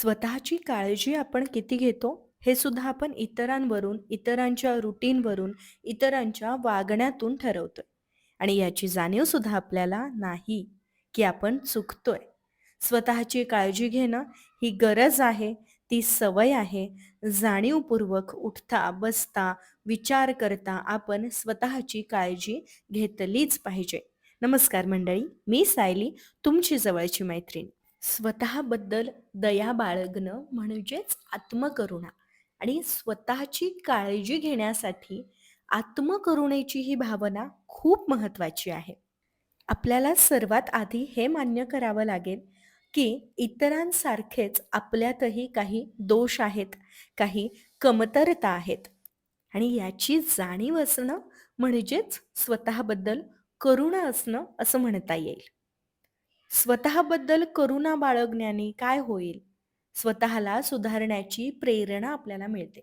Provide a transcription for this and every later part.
स्वतःची काळजी आपण किती घेतो हे सुद्धा आपण इतरांवरून, इतरांच्या रुटीनवरून, इतरांच्या वागण्यातून ठरवतोय आणि याची जाणीव सुद्धा आपल्याला नाही, की आपण चुकतोय. स्वतःची काळजी घेणं ही गरज आहे, ती सवय आहे. जाणीवपूर्वक उठता, बसता, विचार करता आपण स्वतःची काळजी घेतलीच पाहिजे. नमस्कार मंडळी, मी सायली, तुमची जवळची मैत्रीण. स्वतःबद्दल दया बाळगणं म्हणजेच आत्मकरुणा आणि स्वतःची काळजी घेण्यासाठी आत्मकरुणेची ही भावना खूप महत्त्वाची आहे. आपल्याला सर्वात आधी हे मान्य करावं लागेल, की इतरांसारखेच आपल्यातही काही दोष आहेत, काही कमतरता आहेत आणि याची जाणीव असणं म्हणजेच स्वतःबद्दल करुणा असणं असं म्हणता येईल. स्वतःबद्दल करुणा बाळगण्याने काय होईल? स्वतःला सुधारण्याची प्रेरणा आपल्याला मिळते.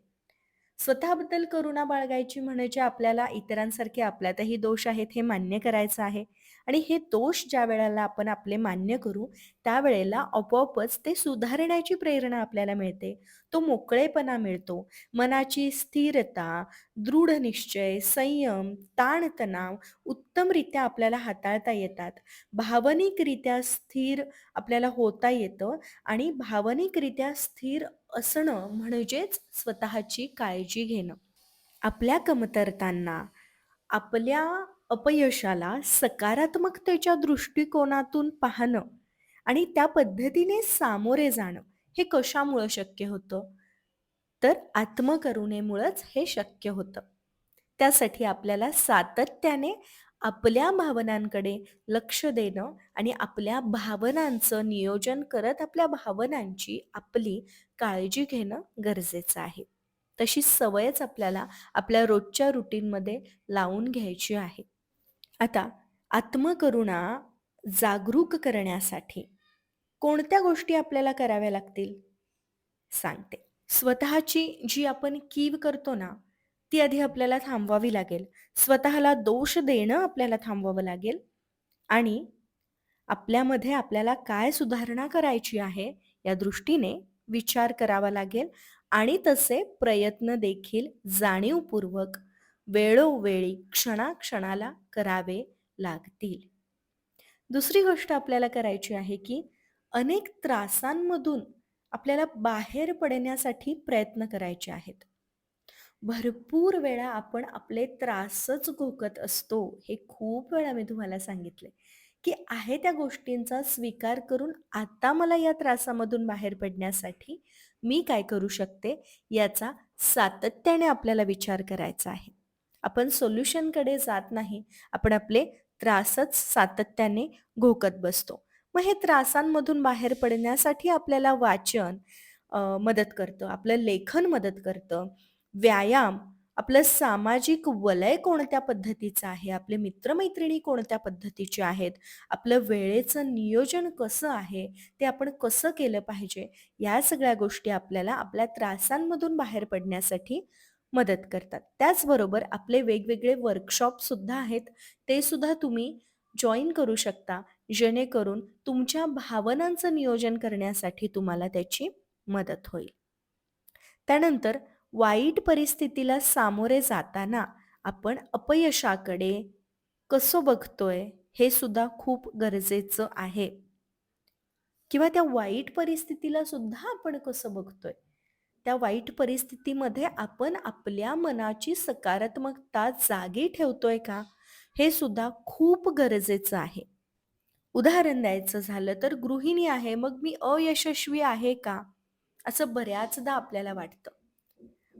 स्वतःबद्दल करुणा बाळगायची म्हणजे आपल्याला इतरांसारखे आपल्यातही दोष आहेत हे मान्य करायचं आहे आणि हे दोष ज्या वेळेला आपण आपले मान्य करू त्यावेळेला आपोआपच ते सुधारण्याची प्रेरणा आपल्याला मिळते. तो मोकळेपणा मिळतो. मनाची स्थिरता, दृढ निश्चय, संयम, ताणतणाव उत्तमरित्या आपल्याला हाताळता येतात. भावनिकरित्या स्थिर आपल्याला होता येतं आणि भावनिकरित्या स्थिर असणं म्हणजेच स्वतःची काळजी घेणं. आपल्या कमतरतांना, आपल्या अपयशाला सकारात्मकतेच्या दृष्टिकोनातून पाहणं आणि त्या पद्धतीने सामोरे जाणं हे कशामुळं शक्य होतं? तर आत्मकरुणेमुळंच हे शक्य होतं. त्यासाठी आपल्याला सातत्याने आपल्या भावनांकडे लक्ष देणं आणि आपल्या भावनांचं नियोजन करत आपल्या भावनांची आपली काळजी घेणं गरजेचं आहे. तशी सवयच आपल्याला आपल्या रोजच्या रुटीनमध्ये लावून घ्यायची आहे. आता आत्मकरुणा जागरूक करण्यासाठी कोणत्या गोष्टी आपल्याला कराव्या लागतील? सांगते. स्वतःची जी आपण कीव करतो ना, ती आधी आपल्याला थांबवावी लागेल. स्वतःला दोष देणं आपल्याला थांबवावं लागेल आणि आपल्यामध्ये आपल्याला काय सुधारणा करायची आहे या दृष्टीने विचार करावा लागेल आणि तसे प्रयत्न देखील जाणीवपूर्वक वेळोवेळी क्षणाक्षणाला करावे लागतील. दुसरी गोष्ट आपल्याला करायची आहे, की अनेक त्रासांमधून आपल्याला बाहेर पडण्यासाठी प्रयत्न करायचे आहेत. भरपूर वेळा आपण आपले त्रासच घोकत असतो. हे खूप वेळा मी तुम्हाला सांगितले की आहे त्या गोष्टींचा स्वीकार करून आता मला या त्रासामधून बाहेर पडण्यासाठी मी काय करू शकते, याचा सातत्याने आपल्याला विचार करायचा आहे. आपण सोल्युशनकडे जात नाही. आपण आपले त्रासच सातत्याने घोकत बसतो. मग हे त्रासांमधून बाहेर पडण्यासाठी आपल्याला वाचन मदत करतं, आपलं लेखन मदत करतं, व्यायाम, आपलं सामाजिक वलय कोणत्या पद्धतीचं आहे, आपले मित्रमैत्रिणी कोणत्या पद्धतीचे आहेत, आपलं वेळेचं नियोजन कसं आहे, ते आपण कसं केलं पाहिजे, या सगळ्या गोष्टी आपल्याला आपल्या त्रासांमधून बाहेर पडण्यासाठी मदत करतात. त्याचबरोबर आपले वेगवेगळे वर्कशॉपसुद्धा आहेत. ते सुद्धा तुम्ही जॉईन करू शकता, जेणेकरून तुमच्या भावनांचं नियोजन करण्यासाठी तुम्हाला त्याची मदत होईल. त्यानंतर वाईट परिस्थितीला सामोरे जाताना आपण अपयशाकडे कसं बघतोय, हे सुद्धा खूप गरजेचं आहे. किंवा त्या वाईट परिस्थितीला सुद्धा आपण कसं बघतोय. त्या वाईट परिस्थितीमध्ये आपण आपल्या मनाची सकारात्मकता जागी ठेवतोय का? हे सुद्धा खूप गरजेचं आहे. उदाहरण द्यायचं झालं तर गृहिणी आहे, मग मी अयशस्वी आहे का? असं बऱ्याचदा आपल्याला वाटतं.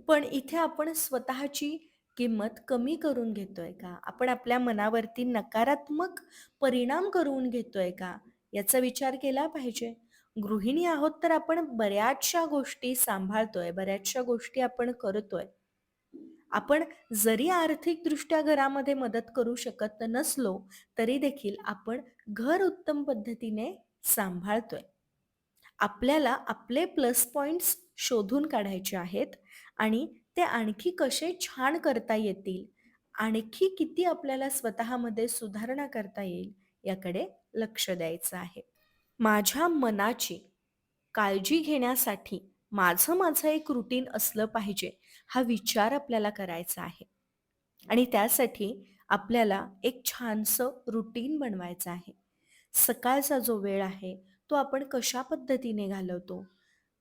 पण इथे आपण स्वतःची किंमत कमी करून घेतोय का? आपण आपल्या मनावरती नकारात्मक परिणाम करून घेतोय का? याचा विचार केला पाहिजे. गृहिणी आहोत तर आपण बऱ्याचशा गोष्टी सांभाळतोय, बऱ्याचशा गोष्टी आपण करतोय. आपण जरी आर्थिकदृष्ट्या घरामध्ये मदत करू शकत नसलो, तरी देखील आपण घर उत्तम पद्धतीने सांभाळतोय. आपल्याला आपले प्लस पॉइंट्स शोधून काढायचे आहेत आणि ते आणखी कसे छान करता येतील, आणखी किती आपल्याला स्वतःमध्ये सुधारणा करता येईल, याकडे लक्ष द्यायचं आहे. माझ्या मनाची काळजी घेण्यासाठी माझं माझं एक रुटीन असलं पाहिजे हा विचार आपल्याला करायचा आहे. आणि त्यासाठी आपल्याला एक छानसं रुटीन बनवायचं आहे. सकाळचा जो वेळ आहे तो आपण कशा पद्धतीने घालवतो?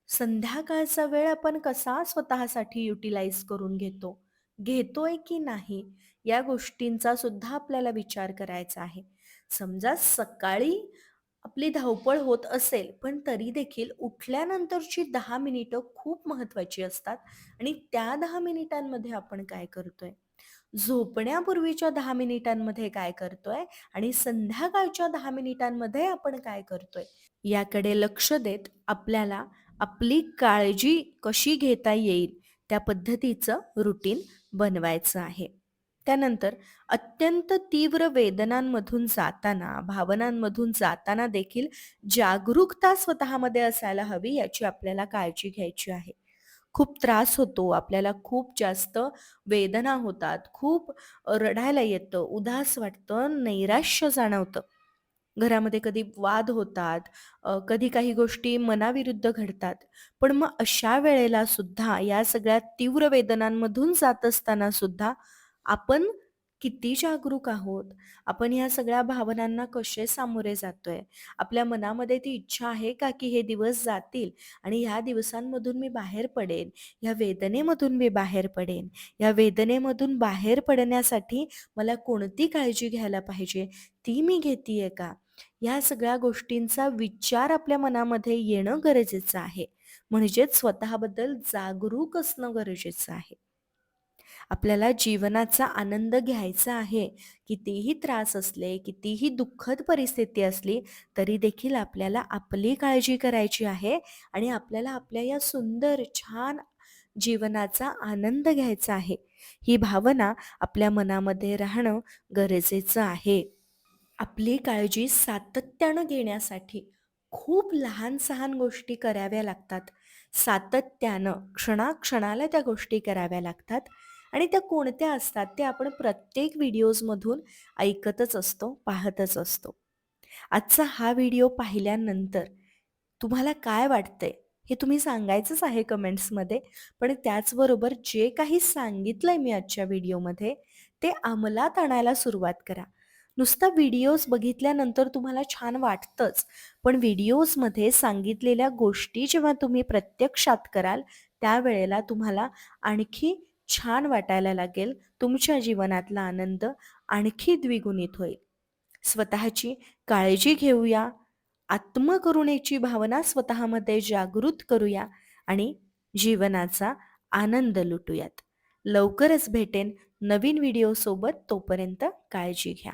संध्याकाळचा वेळ आपण कसा स्वतःसाठी युटिलाइज करून घेतो? घेतोय की नाही? या गोष्टींचा सुद्धा आपल्याला विचार करायचा आहे. समजा सकाळी आपली धावपळ होत असेल पण तरी देखील उठल्यानंतरची दहा मिनिटं खूप महत्वाची असतात. आणि त्या दहा मिनिटांमध्ये आपण काय करतोय? झोपण्यापूर्वीच्या दहा मिनिटांमध्ये काय करतोय? आणि संध्याकाळच्या दहा मिनिटांमध्ये आपण काय करतोय? याकडे लक्ष देत आपल्याला आपली काळजी कशी घेता येईल त्या पद्धतीचं रुटीन बनवायचं आहे. त्यानंतर अत्यंत तीव्र वेदनांमधून जाताना भावनांमधून जाताना देखील जागरूकता स्वतःमध्ये असायला हवी याची आपल्याला काळजी घ्यायची आहे. खूप त्रास होतो आपल्याला खूप जास्त वेदना होतात खूप रडायला येतं उदास वाटतं नैराश्य जाणवतं. घरामध्ये कधी वाद होतात कधी काही गोष्टी मनाविरुद्ध घडतात पण मग अशा वेळेला सुद्धा या सगळ्या तीव्र वेदनांमधून जात असताना सुद्धा आपण किती जागरूक आहोत? आपण या सगळ्या भावनांना कसे सामोरे जातोय? आपल्या मनामध्ये ती इच्छा आहे का की हे दिवस जातील आणि ह्या दिवसांमधून मी बाहेर पडेन? ह्या वेदनेमधून मी बाहेर पडेन? या वेदनेमधून बाहेर पडण्यासाठी मला कोणती काळजी घ्यायला पाहिजे? ती मी घेतीये का? या सगळ्या गोष्टींचा विचार आपल्या मनामध्ये येणं गरजेचं आहे. म्हणजेच स्वतःबद्दल जागरूक असणं गरजेचं आहे. आपल्याला जीवनाचा आनंद घ्यायचा आहे. कितीही त्रास असले कितीही दुःखद परिस्थिती असली तरी देखील आपल्याला आपली काळजी करायची आहे आणि आपल्याला आपल्या या सुंदर छान जीवनाचा आनंद घ्यायचा आहे. ही भावना आपल्या मनामध्ये राहणं गरजेचं आहे. आपली काळजी सातत्यानं घेण्यासाठी खूप लहान सहान गोष्टी कराव्या लागतात. सातत्यानं क्षणाक्षणाला त्या गोष्टी कराव्या लागतात. आणि त्या कोणत्या असतात ते आपण प्रत्येक व्हिडिओजमधून ऐकतच असतो पाहतच असतो. आजचा हा व्हिडिओ पाहिल्यानंतर तुम्हाला काय वाटतंय हे तुम्ही सांगायचंच आहे कमेंट्समध्ये पण त्याचबरोबर जे काही सांगितलंय मी आजच्या व्हिडिओमध्ये ते अंमलात आणायला सुरुवात करा. नुसता व्हिडिओज बघितल्यानंतर तुम्हाला छान वाटतंच पण व्हिडिओजमध्ये सांगितलेल्या गोष्टी जेव्हा तुम्ही प्रत्यक्षात कराल त्यावेळेला तुम्हाला आणखी छान वाटायला लागेल. तुमच्या जीवनातला आनंद आणखी द्विगुणित होईल. स्वतःची काळजी घेऊया. आत्मकरुणेची भावना स्वतःमध्ये जागृत करूया आणि जीवनाचा आनंद लुटूयात. लवकरच भेटेन नवीन व्हिडिओसोबत तोपर्यंत काळजी घ्या.